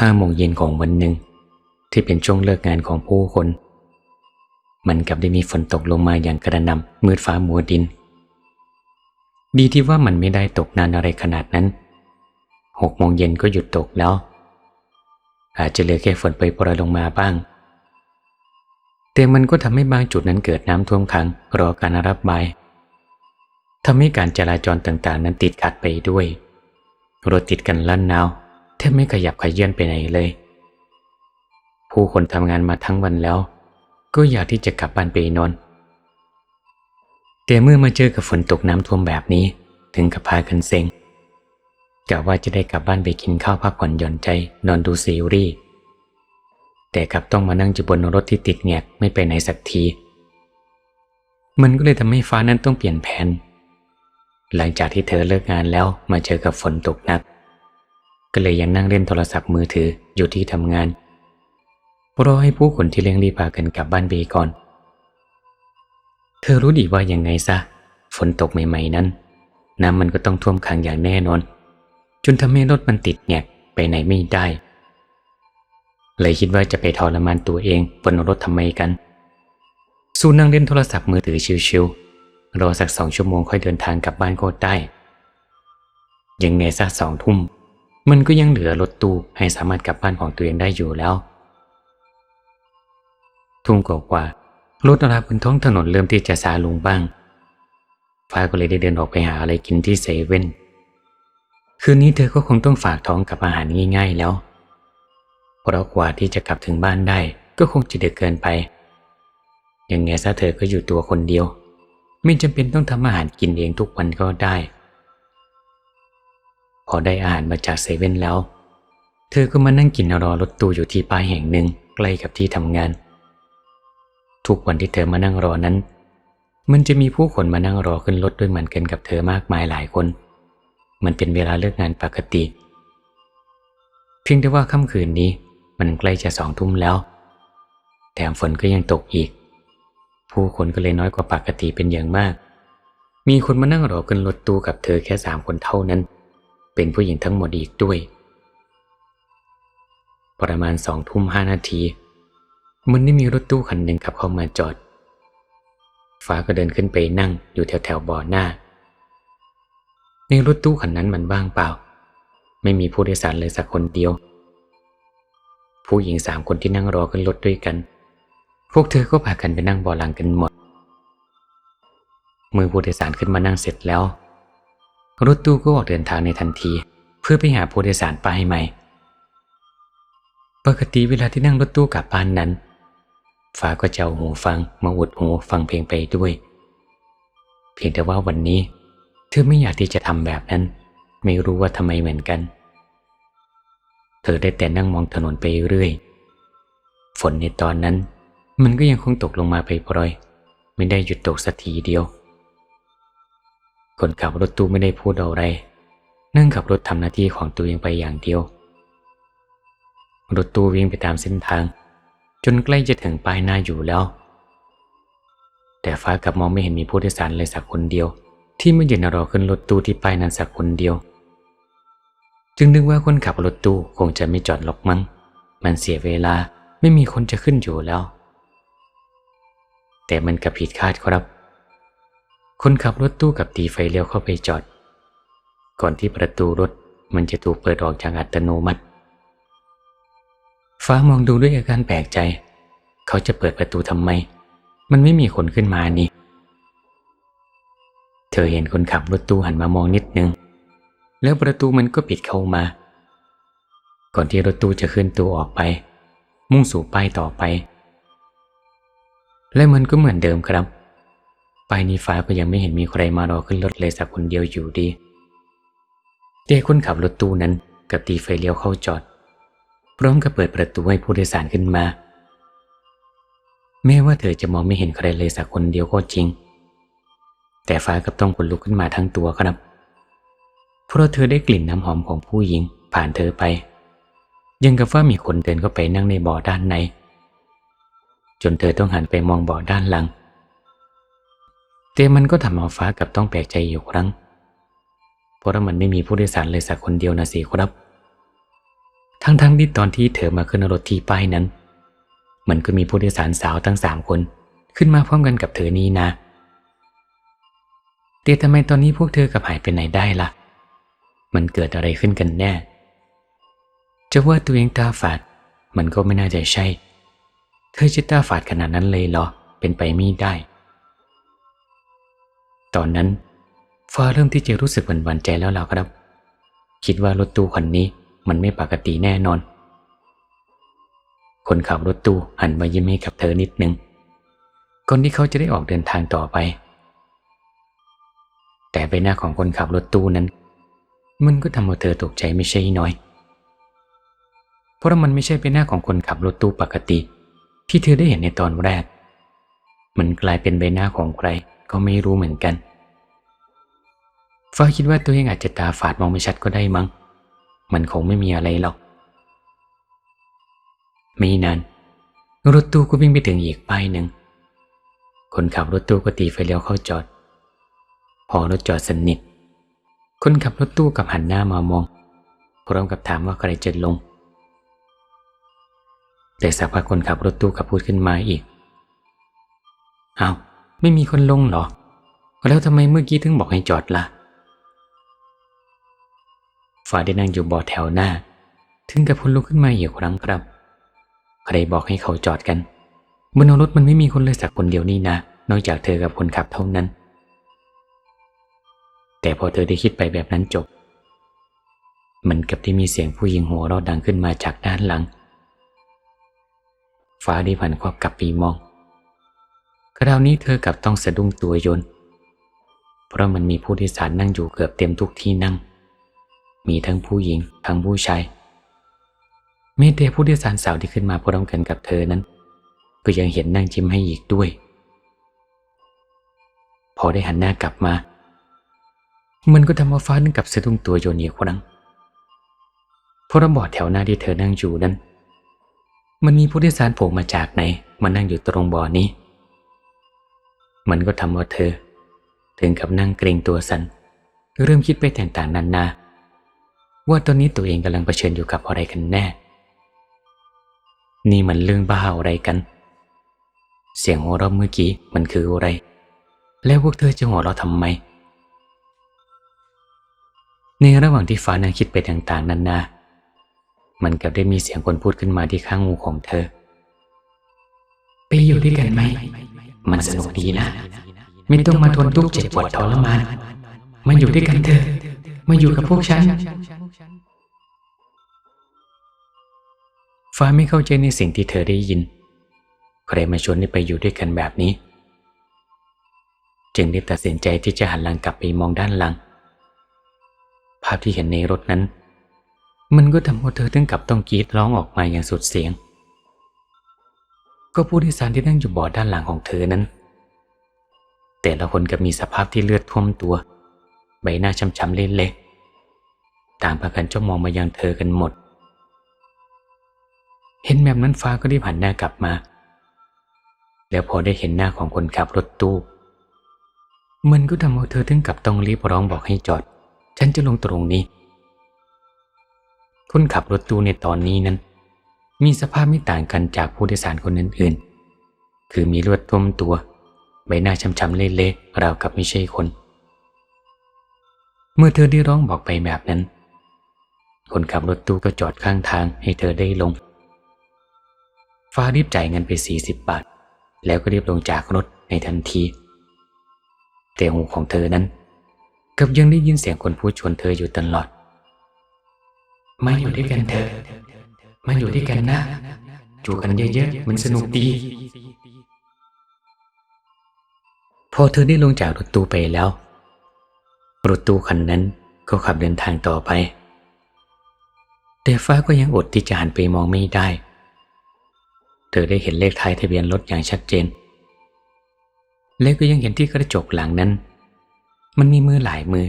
ห้าโมงเย็นของวันหนึ่ง ที่เป็นช่วงเลิกงานของผู้คน มันกลับได้มีฝนตกลงมาอย่างกระหน่ำมืดฟ้ามัวดิน ดีที่ว่ามันไม่ได้ตกนานอะไรขนาดนั้นหกโมงเย็นก็หยุดตกแล้ว อาจจะเหลือแค่ฝนไปโปรยลงมาบ้าง แต่มันก็ทำให้บางจุดนั้นเกิดน้ำท่วมขังรอการรับบายทำให้การจราจรต่างๆ นั้นติดขัดไปด้วย รถติดกันลั่นนาว แทบไม่ขยับขยื่นไปไหนเลย ผู้คนทำงานมาทั้งวันแล้ว ก็อยากที่จะกลับบ้านไปนอน แต่เมื่อมาเจอกับฝนตกน้ำท่วมแบบนี้ถึงกับพากันเซ็งกะว่าจะได้กลับบ้านไปกินข้าวพักผ่อนหย่อนใจนอนดูซีรีส์แต่กลับต้องมานั่งอยู่บนรถที่ติดแงกไม่ไปไหนสักที มันก็เลยทำให้ฟ้านั้นต้องเปลี่ยนแผน หลังจากที่เธอเลิกงานแล้วมาเจอกับฝนตกหนัก ก็เลยยังนั่งเล่นโทรศัพท์มือถืออยู่ที่ทำงานรอให้ผู้คนที่เลี้ยงรีพากันกลับบ้านไปก่อน เธอรู้ดีว่ายังไงซะ ฝนตกใหม่ๆนั้น น้ำมันก็ต้องท่วมขังอย่างแน่นอน จนทำให้รถมันติดแงกไปไหนไม่ได้ เลยคิดว่าจะไปทรมานตัวเองบนรถทำไมกัน สู้นั่งเล่นโทรศัพท์มือถือชิวๆรอสักสองชั่วโมงค่อยเดินทางกลับบ้านก็ได้ ยังไงซะสองทุ่ม มันก็ยังเหลือรถตู้ให้สามารถกลับบ้านของตัวเองได้อยู่แล้ว ทุ่มกว่าๆรถราบนท้องถนนเริ่มที่จะซาลงบ้าง ฟ้าก็เลยได้เดินออกไปหาอะไรกินที่เซเว่น คืนนี้เธอก็คงต้องฝากท้องกับอาหารง่าย ๆแล้ว เพราะกว่าที่จะกลับถึงบ้านได้ก็คงจะดึกเกินไป ยังไงซะเธอก็อยู่ตัวคนเดียว ไม่จำเป็นต้องทำอาหารกินเองทุกวันก็ได้ พอได้อาหารมาจากเซเว่นแล้ว เธอก็มานั่งกินรอรถตู้อยู่ที่ป้ายแห่งหนึ่งใกล้กับที่ทำงาน ทุกวันที่เธอมานั่งรอนั้น มันจะมีผู้คนมานั่งรอขึ้นรถด้วยเหมือนกันกับเธอมากมายหลายคน มันเป็นเวลาเลิกงานปกติ เพียงแต่ว่าค่ำคืนนี้มันใกล้จะสองทุ่มแล้ว แถมฝนก็ยังตกอีก ผู้คนก็เลยน้อยกว่าปกติเป็นอย่างมาก มีคนมานั่งรอขึ้นรถตู้กับเธอแค่สามคนเท่านั้น เป็นผู้หญิงทั้งหมดอีกด้วย ประมาณสองทุ่มห้านาที มันได้มีรถตู้คันหนึ่งขับเข้ามาจอด ฟ้าก็เดินขึ้นไปนั่งอยู่แถวแถวบ่อหน้า ในรถตู้คันนั้นมันว่างเปล่า ไม่มีผู้โดยสารเลยสักคนเดียว ผู้หญิงสามคนที่นั่งรอขึ้นรถด้วยกัน พวกเธอก็พากันไปนั่งบ่อหลังกันหมดเมื่อผู้โดยสารขึ้นมานั่งเสร็จแล้ว รถตู้ก็ออกเดินทางในทันที เพื่อไปหาผู้โดยสารป้ายใหม่ ปกติเวลาที่นั่งรถตู้กลับบ้านนั้น ฟ้าก็จะเอาหูฟังมาอุดหูฟังเพลงไปด้วย เพียงแต่ว่าวันนี้ เธอไม่อยากที่จะทำแบบนั้น ไม่รู้ว่าทำไมเหมือนกัน เธอได้แต่นั่งมองถนนไปเรื่อย ฝนในตอนนั้น มันก็ยังคงตกลงมาไปปรอย ไม่ได้หยุดตกสักทีเดียว คนขับรถตู้ไม่ได้พูดอะไร นั่งขับรถทำหน้าที่ของตัวเองไปอย่างเดียว รถตู้วิ่งไปตามเส้นทาง จนใกล้จะถึงป้ายหน้าอยู่แล้ว แต่ฟ้ากับมองไม่เห็นมีผู้โดยสารเลยสักคนเดียว ที่ไมายืนรอขึ้นรถตู้ที่ป้ายนั้นสักคนเดียว จึงนึกว่าคนขับรถตู้คงจะไม่จอดหรอกมั้ง มันเสียเวลาไม่มีคนจะขึ้นอยู่แล้ว แต่มันกับผิดคาดครับ คนขับรถตู้กับตีไฟเลี้ยวเข้าไปจอด ก่อนที่ประตูรถมันจะถูกเปิดออกจากอัตโนมัติ ฟ้ามองดูด้วยอาการแปลกใจ เขาจะเปิดประตูทำไม มันไม่มีคนขึ้นมานี่ เธอเห็นคนขับรถตู้หันมามองนิดนึง แล้วประตูมันก็ปิดเข้ามา ก่อนที่รถตู้จะขึ้นตัวออกไป มุ่งสู่ป้ายต่อไป และมันก็เหมือนเดิมครับ ไปนี้ฟ้าก็ยังไม่เห็นมีใครมารอขึ้นรถเลยสักคนเดียวอยู่ดีแต่คนขับรถตู้นั้นกับตีไฟเลี้ยวเข้าจอด พร้อมกับเปิดประตูให้ผู้โดยสารขึ้นมา แม้ว่าเธอจะมองไม่เห็นใครเลยสักคนเดียวก็จริง แต่ฟ้ากับต้องขนลุกขึ้นมาทั้งตัวครับ เพราะเธอได้กลิ่นน้ำหอมของผู้หญิงผ่านเธอไป ยังกับว่ามีคนเดินเข้าไปนั่งในบ่อด้านใน จนเธอต้องหันไปมองบ่อด้านหลัง แต่มันก็ทำเอาฟ้ากับต้องแปลกใจอยู่ครั้ง เพราะว่ามันไม่มีผู้โดยสารเลยสักคนเดียวนะสิครับ ทั้งๆที่ตอนที่เธอมาขึ้นรถที่ป้ายนั้น มันก็มีผู้โดยสารสาวทั้งสามคน ขึ้นมาพร้อมกันกับเธอนี่นะแต่ทำไมตอนนี้พวกเธอกับหายไปไหนได้ล่ะ มันเกิดอะไรขึ้นกันแน่ จะว่าตัวเองตาฝาด มันก็ไม่น่าจะใช่ เธอจะตาฝาดขนาดนั้นเลยเหรอ เป็นไปไม่ได้ ตอนนั้นฟ้าเริ่มที่จะรู้สึกหวั่นหวั่นใจแล้วล่ะครับ คิดว่ารถตู้คันนี้มันไม่ปกติแน่นอน คนขับรถตู้หันมายิ้มให้กับเธอนิดนึงก่อนที่เขาจะได้ออกเดินทางต่อไป แต่ใบหน้าของคนขับรถตู้นั้น มันก็ทำให้เธอตกใจไม่ใช่น้อย เพราะมันไม่ใช่ใบหน้าของคนขับรถตู้ปกติ ที่เธอได้เห็นในตอนแรก มันกลายเป็นใบหน้าของใครก็ไม่รู้เหมือนกัน ฟ้าคิดว่าตัวเองอาจจะตาฝาดมองไม่ชัดก็ได้มั้ง มันคงไม่มีอะไรหรอก ไม่นานรถตู้ก็วิ่งไปถึงอีกป้ายหนึ่ง คนขับรถตู้ก็ตีไฟเลี้ยวเข้าจอด พอรถจอดสนิท คนขับรถตู้กับหันหน้ามามอง พร้อมกับถามว่าใครจะลง แต่สักพักคนขับรถตู้กับพูดขึ้นมาอีกเอา้าไม่มีคนลงเหรอ แล้วทำไมเมื่อกี้ถึงบอกให้จอดละ่ะ ฝ่ายได้นั่งอยู่บาะแถวหน้า ถึงกับพ้นลุกขึ้นมาอีกครั้งครับ ใครบอกให้เขาจอดกันบนรถมันไม่มีคนเลยสักคนเดียวนี่นะ นอกจากเธอกับคนขับเท่านั้น แต่พอเธอได้คิดไปแบบนั้นจบ มันกับที่มีเสียงผู้หญิงหัวเราะดังขึ้นมาจากด้านหลัง ฟ้าได้ผันควบกลับปีมอง คราวนี้เธอกับต้องสะดุ้งตัวยน เพราะมันมีผู้โดยสารนั่งอยู่เกือบเต็มทุกที่นั่ง มีทั้งผู้หญิงทั้งผู้ชายแม้แต่ผู้โดยสารสาวที่ขึ้นมาพร้อมกันกับเธอนั้น ก็ยังเห็นนั่งจิ้มให้อีกด้วย พอได้หันหน้ากลับมา มันก็ทำเอาฟ้านึกกับสะดุ้งตัวโยนอีกครั้งเพราะระบอดแถวหน้าที่เธอนั่งอยู่นั้น มันมีผู้โดยสารโผล่มาจากไหนมานั่งอยู่ตรงบ่อนี้ มันก็ทำเอาเธอ ถึงกับนั่งเกรงตัวสัน่นเริ่มคิดไปต่างๆนานา ว่าตอนนี้ตัวเองกำลังเผชิญอยู่กับอะไรกันแน่ นี่มันเรื่องบ้าอะไรกัน เสียงหัวเราะเมื่อกี้มันคืออะไร แล้วพวกเธอจะหัวเราะทำไม ในระหว่างที่ฟ้านั่งคิดไปต่างๆนานา มันกับได้มีเสียงคนพูดขึ้นมาที่ข้างหูของเธอ ไปอยู่ด้วยกันไหม มันสนุกดีนะ ไม่ต้องมาทนทุกข์เจ็บปวดทรมานมาอยู่ด้วยกันเถอะ มาอยู่กับพวกฉัน ฟ้าไม่เข้าใจในสิ่งที่เธอได้ยิน ใครมาชวนให้ไปอยู่ด้วยกันแบบนี้ จึงได้ตัดสินใจที่จะหันหลังกลับไปมองด้านหลัง ภาพที่เห็นในรถนั้น มันก็ทำให้เธอถึงกับต้องกรีดร้องออกมาอย่างสุดเสียง ก็ผู้โดยสารที่นั่งอยู่บาะด้านหลังของเธอนั้น แต่ละคนก็มีสภาพที่เลือดท่วมตัว ใบหน้าช้ำๆเละๆต่างพากันจ้องมองมายังเธอกันหมด เห็นแบบนั้นฟ้าก็ได้ผ่านหน้ากลับมา แล้วพอได้เห็นหน้าของคนขับรถตู้ มันก็ทำให้เธอถึงกับต้องรีบร้องบอกให้จอด ฉันจะลงตรงนี้ คนขับรถตู้ในตอนนี้นั้น มีสภาพไม่ต่างกันจากผู้โดยสารคนอื่นๆคือมีลือดท่วมตัว ใบหน้าช้ำๆเละๆราวกับไม่ใช่คน เมื่อเธอได้ร้องบอกไปแบบนั้น คนขับรถตู้ก็จอดข้างทางให้เธอได้ลง ฟ้ารีบจ่ายเงินไป 40 บาท แล้วก็รีบลงจากรถในทันที แต่หูของเธอนั้นกับยังได้ยินเสียงคนพูดชวนเธออยู่ตลอด มาอยู่ด้วยกันเถอะมาอยู่ด้วยกันนะอยู่กันเยอะๆมันสนุกดี พอเธอได้ลงจากรถตู้ไปแล้ว รถตู้คันนั้นก็ขับเดินทางต่อไป แต่ฟ้าก็ยังอดที่จะหันไปมองไม่ได้ เธอได้เห็นเลขท้ายทะเบียนรถอย่างชัดเจน และก็ยังเห็นที่กระจกหลังนั้น มันมีมือหลายมือ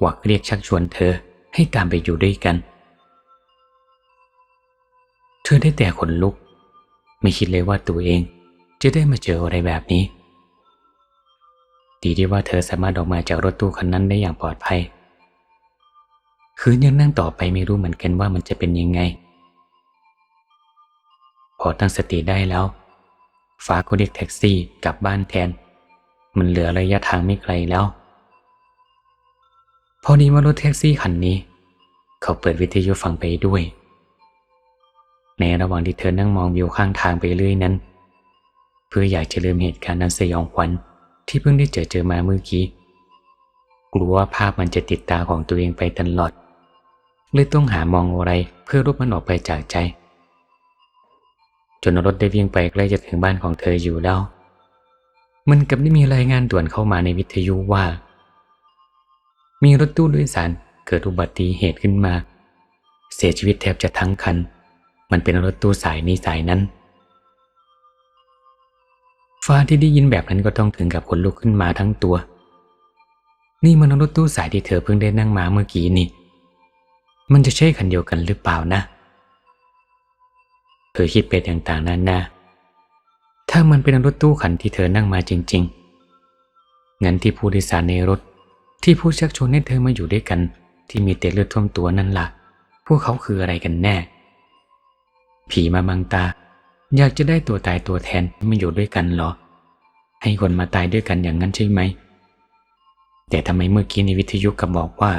กวักเรียกชักชวนเธอให้ตามไปอยู่ด้วยกัน เธอได้แต่ขนลุก ไม่คิดเลยว่าตัวเองจะได้มาเจออะไรแบบนี้ ดีที่ว่าเธอสามารถออกมาจากรถตู้คันนั้นได้อย่างปลอดภัย คืนยังนั่งต่อไปไม่รู้เหมือนกันว่ามันจะเป็นยังไง พอตั้งสติได้แล้ว ฟ้าก็เรียกแท็กซี่กลับบ้านแทน มันเหลือระยะทางไม่ไกลแล้ว พอดีว่ารถแท็กซี่คันนี้ เขาเปิดวิทยุฟังไปด้วย ในระหว่างที่เธอนั่งมองวิวข้างทางไปเรื่อยนั้น เพื่ออยากจะลืมเหตุการณ์นั้นสยองขวัญ ที่เพิ่งได้เจอเจอมาเมื่อกี้ กลัวว่าภาพมันจะติดตาของตัวเองไปตลอด เลยต้องหามองอะไรเพื่อรบมันออกไปจากใจ จนรถได้วิ่งไปใกล้จะถึงบ้านของเธออยู่แล้ว มันกับได้มีรายงานด่วนเข้ามาในวิทยุว่า มีรถตู้โดยสารเกิดอุบัติเหตุขึ้นมา เสียชีวิตแทบจะทั้งคัน มันเป็นรถตู้สายนี้สายนั้น ฟ้าที่ได้ยินแบบนั้นก็ต้องถึงกับขนลุกขึ้นมาทั้งตัว นี่มันรถตู้สายที่เธอเพิ่งได้นั่งมาเมื่อกี้นี่ มันจะใช่คันเดียวกันหรือเปล่านะ เธอคิดไปต่างๆนานาถ้ามันเป็นรถตู้คันที่เธอนั่งมาจริง ๆ งั้นที่ผู้โดยสารในรถที่ผู้ชักชวนให้เธอมาอยู่ด้วยกัน ที่มีแต่เลือดท่วมตัวนั่นละ่ะ พวกเขาคืออะไรกันแน่ ผีมาบังตา อยากจะได้ตัวตายตัวแทนมาอยู่ด้วยกันเหรอ ให้คนมาตายด้วยกันอย่างนั้นใช่ไหม แต่ทำไมเมื่อกี้ในวิทยุกับบอกว่า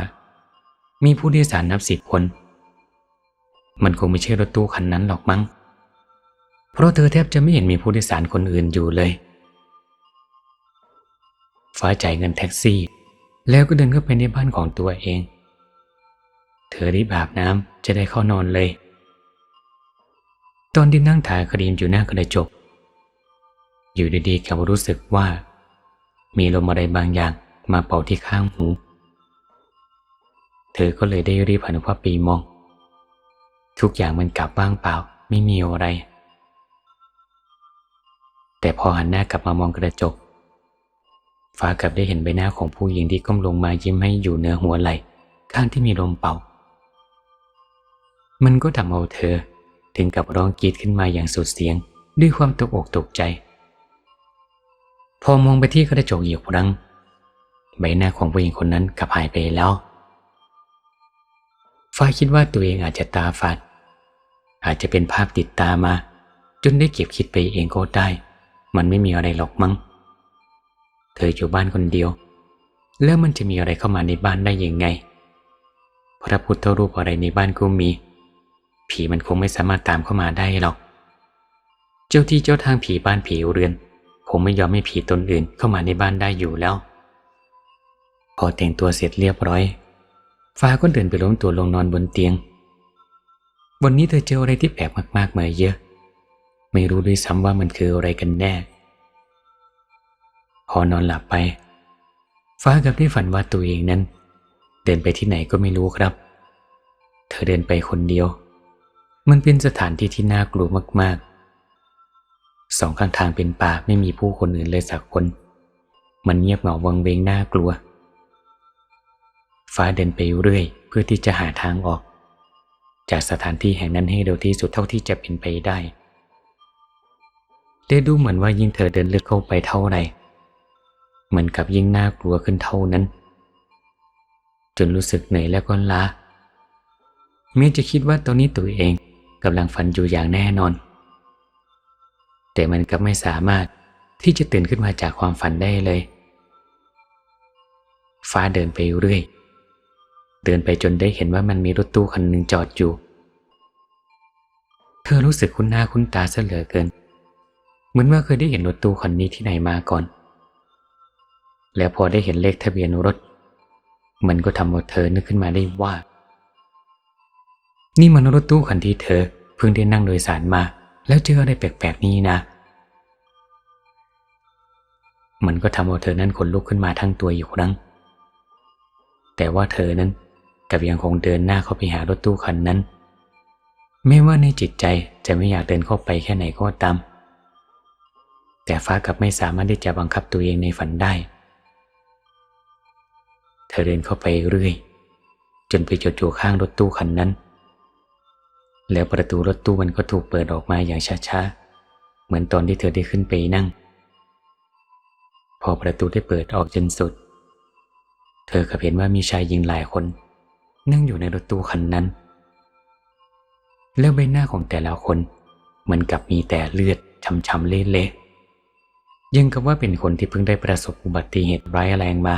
มีผู้โดยสารนับสิบคน มันคงไม่ใช่รถตู้คันนั้นหรอกมั้ง เพราะเธอแทบจะไม่เห็นมีผู้โดยสารคนอื่นอยู่เลย ฟ้าจ่ายเงินแท็กซี่ แล้วก็เดินเข้าไปในบ้านของตัวเอง เธอรีบอาบน้ำจะได้เข้านอนเลย ตอนที่นั่งถ่ายครีมอยู่หน้ากระจก อยู่ดีๆกับรู้สึกว่า มีลมอะไรบางอย่างมาเป่าที่ข้างหู เธอก็เลยได้รีบหันขวาปีมอง ทุกอย่างมันกลับว่างเปล่า ไม่มีอะไร แต่พอหันหน้ากลับมามองกระจก ฟ้ากลับได้เห็นใบหน้าของผู้หญิงที่ก้มลงมายิ้มให้อยู่เหนือหัวไหล่ข้างที่มีลมเป่า มันก็ทำเอาเธอ ถึงกับร้องกรีดขึ้นมาอย่างสุดเสียง ด้วยความตกอกตกใจ พอมองไปที่กระจกอีกครั้ง ใบหน้าของผู้หญิงคนนั้นกลับหายไปแล้วฟ้าคิดว่าตัวเองอาจจะตาฝาดอาจจะเป็นภาพติดตามา จนได้เก็บคิดไปเองก็ได้ มันไม่มีอะไรหรอกมั้ง เธออยู่บ้านคนเดียว แล้วมันจะมีอะไรเข้ามาในบ้านได้ยังไง พระพุทธรูปอะไรในบ้านก็มี ผีมันคงไม่สามารถตามเข้ามาได้หรอก เจ้าที่เจ้าทางผีบ้านผีเรือน คงไม่ยอมให้ผีตนอื่นเข้ามาในบ้านได้อยู่แล้ว พอแต่งตัวเสร็จเรียบร้อย ฟ้าก็เดินไปล้มตัวลงนอนบนเตียง วันนี้เธอเจออะไรที่แปลกมากๆมาเยอะ ไม่รู้ด้วยซ้ำว่ามันคืออะไรกันแน่ พอนอนหลับไป ฟ้ากับได้ฝันว่าตัวเองนั้น เดินไปที่ไหนก็ไม่รู้ครับ เธอเดินไปคนเดียว มันเป็นสถานที่ที่น่ากลัวมากๆ สองข้างทางเป็นป่าไม่มีผู้คนอื่นเลยสักคน มันเงียบเหงาวังเวงน่ากลัว ฟ้าเดินไปเรื่อยเพื่อที่จะหาทางออก จากสถานที่แห่งนั้นให้เร็วที่สุดเท่าที่จะเป็นไปได้แต่ดูเหมือนว่ายิ่งเธอเดินลึกเข้าไปเท่าไหร่เหมือนกับยิ่งน่ากลัวขึ้นเท่านั้น จนรู้สึกเหนื่อยแล้วก็ล้าแม้จะคิดว่าตอนนี้ตัวเอง กำลังฝันอยู่อย่างแน่นอน แต่มันก็ไม่สามารถที่จะตื่นขึ้นมาจากความฝันได้เลย ฟ้าเดินไปเรื่อย เดินไปจนได้เห็นว่ามันมีรถตู้คันหนึ่งจอดอยู่ เธอรู้สึกคุ้นหน้าคุ้นตาเสเหลือเกิน เหมือนว่าเคยได้เห็นรถตู้คันนี้ที่ไหนมาก่อน แล้วพอได้เห็นเลขทะเบียนรถ มันก็ทำให้เธอนึกขึ้นมาได้ว่า นี่มันรถตู้คันที่เธอเพิ่งได้นั่งโดยสารมา แล้วเจออะไรแปลกๆนี้นะ มันก็ทำเอาเธอนั้นขนลุกขึ้นมาทั้งตัวอยู่ครั้ง แต่ว่าเธอนั้นกับยังคงเดินหน้าเข้าไปหารถตู้คันนั้น ไม่ว่าในจิตใจจะไม่อยากเดินเข้าไปแค่ไหนก็ตาม แต่ฟ้ากับไม่สามารถที่จะบังคับตัวเองในฝันได้ เธอเดินเข้าไปเรื่อย จนไปจดอยู่ข้างรถตู้คันนั้น แล้วประตูรถตู้มันก็ถูกเปิดออกมาอย่างช้าๆ เหมือนตอนที่เธอได้ขึ้นไปนั่ง พอประตูได้เปิดออกจนสุด เธอก็เห็นว่ามีชายหญิงหลายคน นั่งอยู่ในรถตู้คันนั้น แล้วใบหน้าของแต่ละคนเหมือนกับมีแต่เลือดช้ำๆเละๆยังกับว่าเป็นคนที่เพิ่งได้ประสบอุบัติเหตุร้ายแรงมา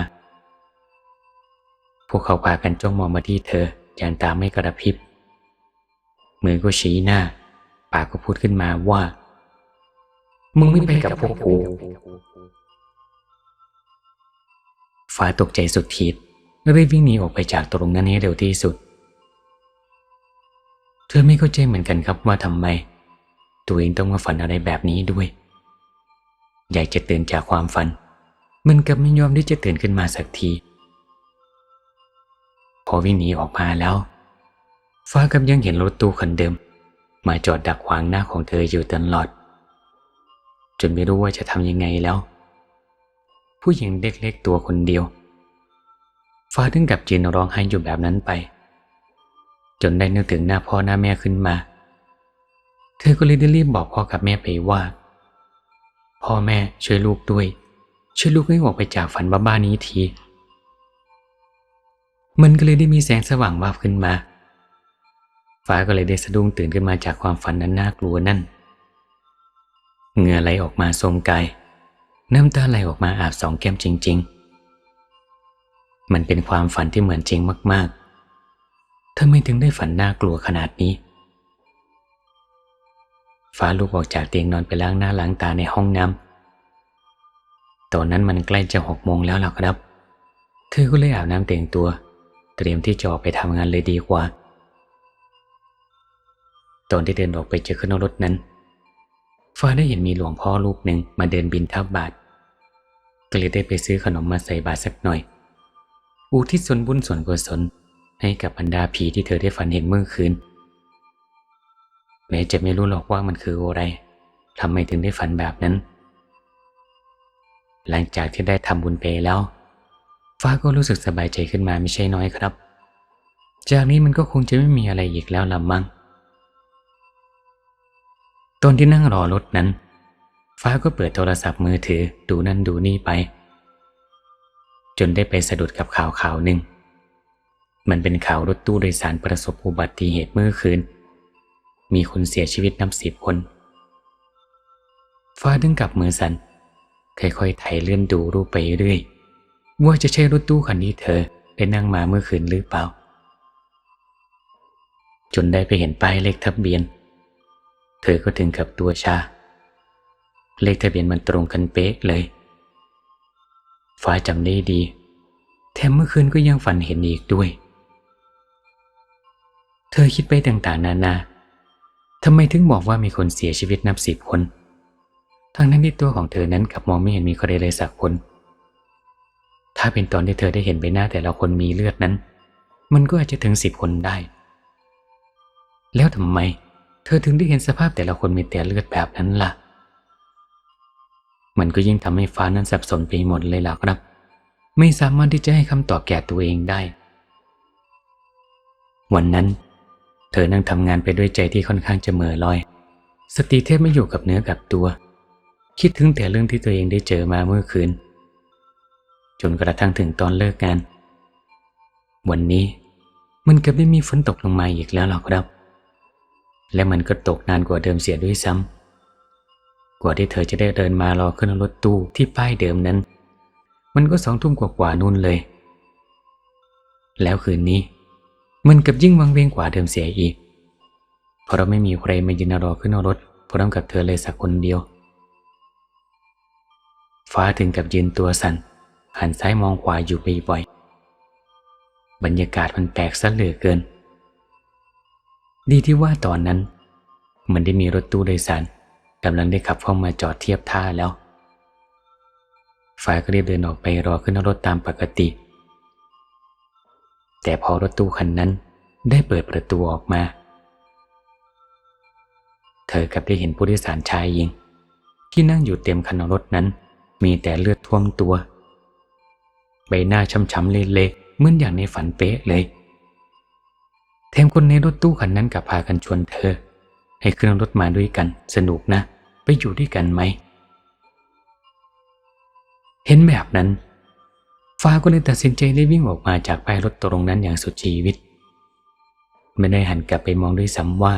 พวกเขาพากันจ้องมองมาที่เธออย่างตาไม่กระพริบ มือก็ชี้หน้า ปากก็พูดขึ้นมาว่า มึงไม่ไปกับพวกกูฟ้าตกใจสุดขีดรีบวิ่งหนีออกไปจากตรงนั้นให้เร็วที่สุด เธอไม่เข้าใจเหมือนกันครับว่าทำไม ตัวเองต้องมาฝันอะไรแบบนี้ด้วย อยากจะตื่นจากความฝัน มันกับไม่ยอมที่จะตื่นขึ้นมาสักที พอวิ่งหนีออกมาแล้ว ฟ้ากับยังเห็นรถตู้คันเดิม มาจอดดักขวางหน้าของเธออยู่ตลอด จนไม่รู้ว่าจะทำยังไงแล้ว ผู้หญิงเล็กๆตัวคนเดียว ฟ้าถึงกับจีนร้องไห้อยู่แบบนั้นไป จนได้นึกถึงหน้าพ่อหน้าแม่ขึ้นมา เธอก็เลยได้รีบบอกพ่อกับแม่ไปว่า พ่อแม่ช่วยลูกด้วย ช่วยลูกให้ออกไปจากฝันบ้าๆนี้ทีมันก็เลยได้มีแสงสว่างวาบขึ้นมา ฟ้าก็เลยได้สะดุ้งตื่นขึ้นมาจากความฝันนั้นน่ากลัวนั่น เหงื่อไหลออกมาทรงกาย น้ำตาไหลออกมาอาบสองแก้มจริง ๆ มันเป็นความฝันที่เหมือนจริงมากๆทำไมถึงได้ฝันน่ากลัวขนาดนี้ ฟ้าลุกออกจากเตียงนอนไปล้างหน้าล้างตาในห้องน้ำตอนนั้นมันใกล้จะหกโมงแล้วล่ะครับ เธอก็เลยอาบน้ำแต่งตัว เตรียมที่จะออกไปทำงานเลยดีกว่า ตอนที่เดินออกไปเจอขึ้นรถนั้น ฟ้าได้เห็นมีหลวงพ่อรูปหนึ่งมาเดินบินทับบาทก็เลยได้ไปซื้อขนมมาใส่บาตรสักหน่อย อุทิศส่วนบุญส่วนกุศลให้กับบรรดาผีที่เธอได้ฝันเห็นเมื่อคืน แม้จะไม่รู้หรอกว่ามันคืออะไรทำไมถึงได้ฝันแบบนั้น หลังจากที่ได้ทำบุญไปแล้ว ฟ้าก็รู้สึกสบายใจขึ้นมาไม่ใช่น้อยครับ จากนี้มันก็คงจะไม่มีอะไรอีกแล้วละมั้ง ตอนที่นั่งรอรถนั้น ฟ้าก็เปิดโทรศัพท์มือถือดูนั่นดูนี่ไป จนได้ไปสะดุดกับข่าวข่าวหนึ่ง มันเป็นข่าวรถตู้โดยสารประสบอุบัติเหตุเมื่อคืน มีคนเสียชีวิตนับสิบคน ฟ้าดึงกลับมือสันค่อยๆไถเลื่อนดูรูปไปเรื่อยว่าจะใช่รถตู้คันนี้เธอได้นั่งมาเมื่อคืนหรือเปล่า จนได้ไปเห็นป้ายเลขทะเบียน เธอก็ถึงกับตัวชา เลขทะเบียนมันตรงกันเป๊ะเลย ฟ้าจำได้ดี แถมเมื่อคืนก็ยังฝันเห็นอีกด้วย เธอคิดไปต่างๆ นานาทำไมถึงบอกว่ามีคนเสียชีวิตนับสิบคน ทั้งนั้นที่ตัวของเธอนั้นกลับมองไม่เห็นมีใครเลยสักคน ถ้าเป็นตอนที่เธอได้เห็นใบหน้าแต่ละคนมีเลือดนั้น มันก็อาจจะถึงสิบคนได้ แล้วทำไม เธอถึงได้เห็นสภาพแต่ละคนมีแต่เลือดแบบนั้นล่ะ มันก็ยิ่งทำให้ฟ้านั้นสับสนไปหมดเลยล่ะครับ ไม่สามารถที่จะให้คำตอบแก่ตัวเองได้ วันนั้น เธอนั่งทำงานไปด้วยใจที่ค่อนข้างจะเหม่อลอย สติแทบไม่อยู่กับเนื้อกับตัว คิดถึงแต่เรื่องที่ตัวเองได้เจอมาเมื่อคืน จนกระทั่งถึงตอนเลิกงาน วันนี้มันเกือบไม่มีฝนตกลงมาอีกแล้วหรอกครับ และมันก็ตกนานกว่าเดิมเสียด้วยซ้ำกว่าที่เธอจะได้เดินมารอขึ้นรถตู้ที่ป้ายเดิมนั้น มันก็สองทุ่มกว่าๆนู่นเลย แล้วคืนนี้มันกับยิ่งวังเวงกว่าเดิมเสียอีก เพราะเราไม่มีใครมายืนรอขึ้นรถพร้อมกับเธอเลยสักคนเดียว ฟ้าถึงกับยืนตัวสัน่นหันซ้ายมองขวาอยู่บ่อยๆบรรยากาศมันแปลกซะเหลือเกิน ดีที่ว่าตอนนั้น มันได้มีรถตู้โดยสารกำลังได้ขับเข้ามาจอดเทียบท่าแล้วฟ้ายก็รีบเดินออกไปรอขึ้นรถตามปกติ แต่พอรถตู้คันนั้นได้เปิดประตูออกมา เธอกับได้เห็นผู้โดยสารชายหญิง ที่นั่งอยู่เต็มคันรถนั้น มีแต่เลือดท่วมตัว ใบหน้าช้ำๆเละๆเหมือนอย่างในฝันเป๊ะเลย แถมคนในรถตู้คันนั้นกับพากันชวนเธอ ให้ขึ้นรถมาด้วยกัน สนุกนะ ไปอยู่ด้วยกันไหม เห็นแบบนั้น ฟ้าก็เลยตัดสินใจได้วิ่งออกมาจากป้ายรถตรงนั้นอย่างสุดชีวิต ไม่ได้หันกลับไปมองด้วยซ้ำว่า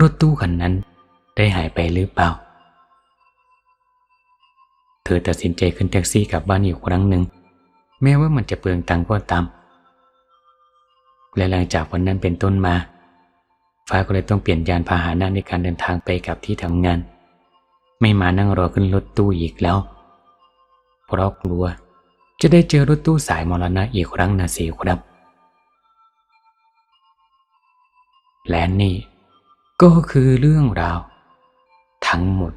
รถตู้คันนั้นได้หายไปหรือเปล่า เธอตัดสินใจขึ้นแท็กซี่กลับบ้านอีกครั้งหนึ่งแม้ว่ามันจะเปลืองตังค์ก็ตาม และหลังจากวันนั้นเป็นต้นมา ฟ้าก็เลยต้องเปลี่ยนยานพาหนะในการเดินทางไปกับที่ทำงาน ไม่มานั่งรอขึ้นรถตู้อีกแล้ว เพราะกลัว จะได้เจอรถตู้สายมรณะอีกครั้งนะสิครับ และนี่ ก็คือเรื่องราว ทั้งหมด